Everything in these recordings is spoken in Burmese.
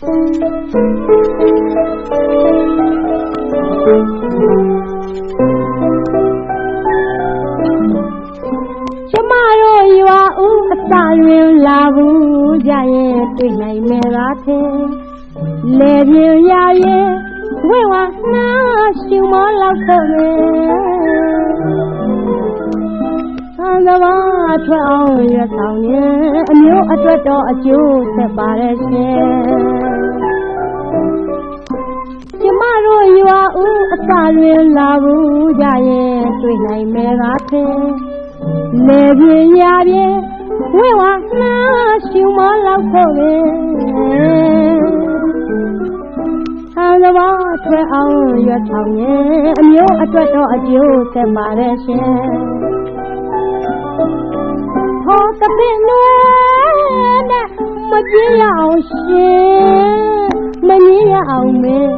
ကျမတို့ရွာဦးအစာတွင်လာဘူးကြရဲ့တွေ့နိုင်မယ်လားထင်လေပြင်းရရဲ့ဝိဝါနာရှင်မလောက်ခဲ့မယ်သံသဘာ ထွက်အောင်ရဆောင်ရင်အမျိုးအတွက်တော့အကျိုးဆက်ပါရဲ့ရှင်ကျမတို့ရွာဦးအစာတွင်လာဘူးကြရဲ့တွေ့နိုင်မယ်လားထင်လေပြင်းရပြင်းဝိဝါနာရှင်မလောက်ခဲ့မယ်သံသဘာထွက်အောင်ရဆောင်ရင်အမျိုးအတွက်တော့အကျိုးဆက်ပါရဲ့ရှင် ဟောတပင်လွယ်နဲ့မကြည့်ရအောင်ရှင်မငင်းရအောင်မင်း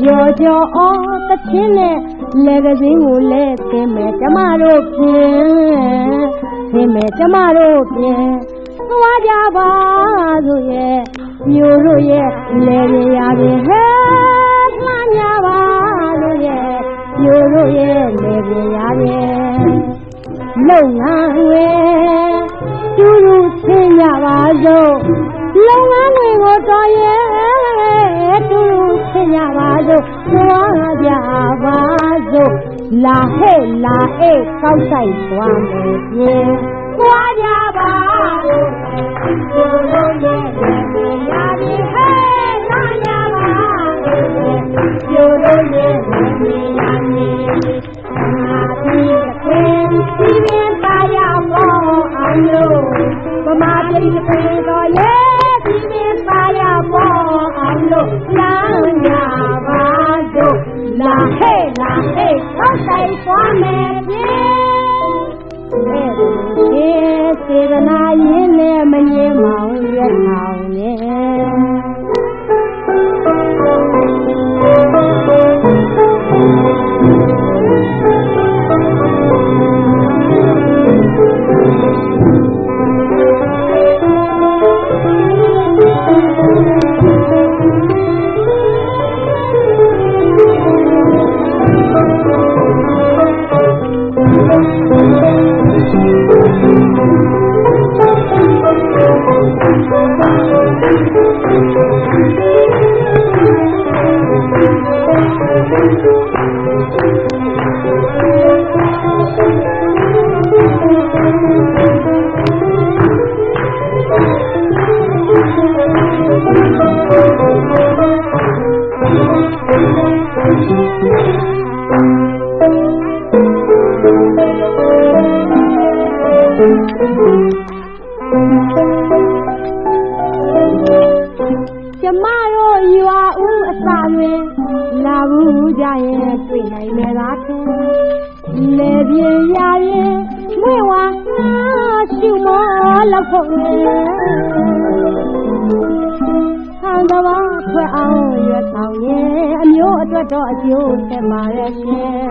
ကြော်ကြော်အော်တချင်းနဲ့လက်ကစင်းကိုလဲသင်မယ်ကျမတို့ဖြင့်သင်မယ်ကျမတို့ဖြင့်သွားကြပါဆိုရဲ့မျိုးတို့ရဲ့လဲရရပြီဟဲ့မှန်ကြပါလို့ရဲ့မျိုးတို့ရဲ့လဲရရပြီ လုပ်ငန်းတွေတူတူဆင်းကြပါစို့လုပ်ငန်းတွေကိုတော်ရဲ့တူတူဆင်းကြပါစို့သွားကြပါစို့လာဟဲ့လာအေးကောက်ဆိုင်သွားမယ်ပြင်သွားကြပါ စို့လာဟဲ့လာဟဲ့ဆောက်ဆိုင်သွားမယ်ပြေဲ့စေတနာရင်းနဲ့မငြင်းမော ကျမတို့ရွာဦးအစာတွင်လာဘူးကြရင်တွေ့နိုင်မယ်လားထင်လေပြင်းရရင်မွေဝါနာရှုမောလောက်ဖို့ဟန်တ ဘာထွက်အောင်ရဆောင်ရင်အမျိုးအတွက်တော့အကျိုးဆက်ပါရဲ့ရှင်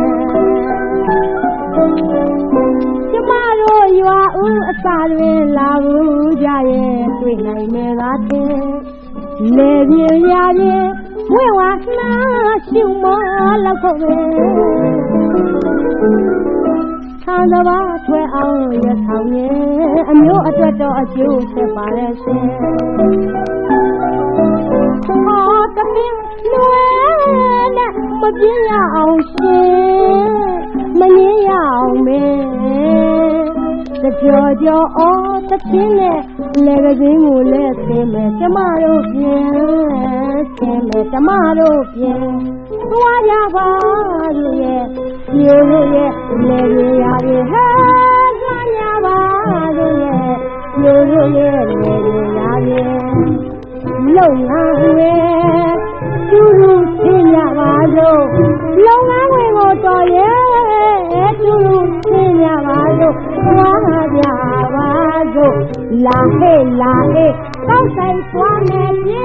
ကျမတို့ရွာဦးအစာတွင်လာဘူးကြရဲ့တွေ့နိုင်မယ်လားထင်လေပြင်းရရင်ဝိဝါနာရှုမောလောက်ဖို့ပဲသံသဘာထွက်အောင်ရဆောင်ရင်အမျိုးအတွက်တော့အကျိုးဆက်ပါရဲ့ရှင် ဟောတပင်းလွယ်နဲ့မပြင်းရအောင်ရှင်မငင်းရအောင်မင်းတကြောကြောအော်တချင်းနဲ့လေကစင်းကိုလည်းဆင်းမယ်ကျမတို့ပြင်ဆင်းမယ်ကျမတို့ပြင်သွားကြပါလို့ရဲ့မျိုးလို့ရဲ့လေရရပြီဟဲ့သွားကြပါလို့ရဲ့မျိုးလို့ရဲ့လေရရပြီ လုံငန်းတွေသူလူဆင်းကြပါစို့လုံငန်းတွေကိုတော်ရဲ့သူလူဆင်းကြပါစို့သွားကြပါစို့လာဟဲ့လာဟဲ့ကောက်ဆိုင်သွားမယ်ပြေ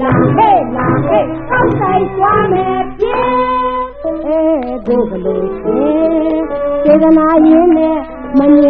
လာဟဲ့လာဟဲ့အောက်ဆိုင်သွားမယ်ပြင်းအဲကိုဘလို့ရှင်စေတနာရင်းနဲ့မမြ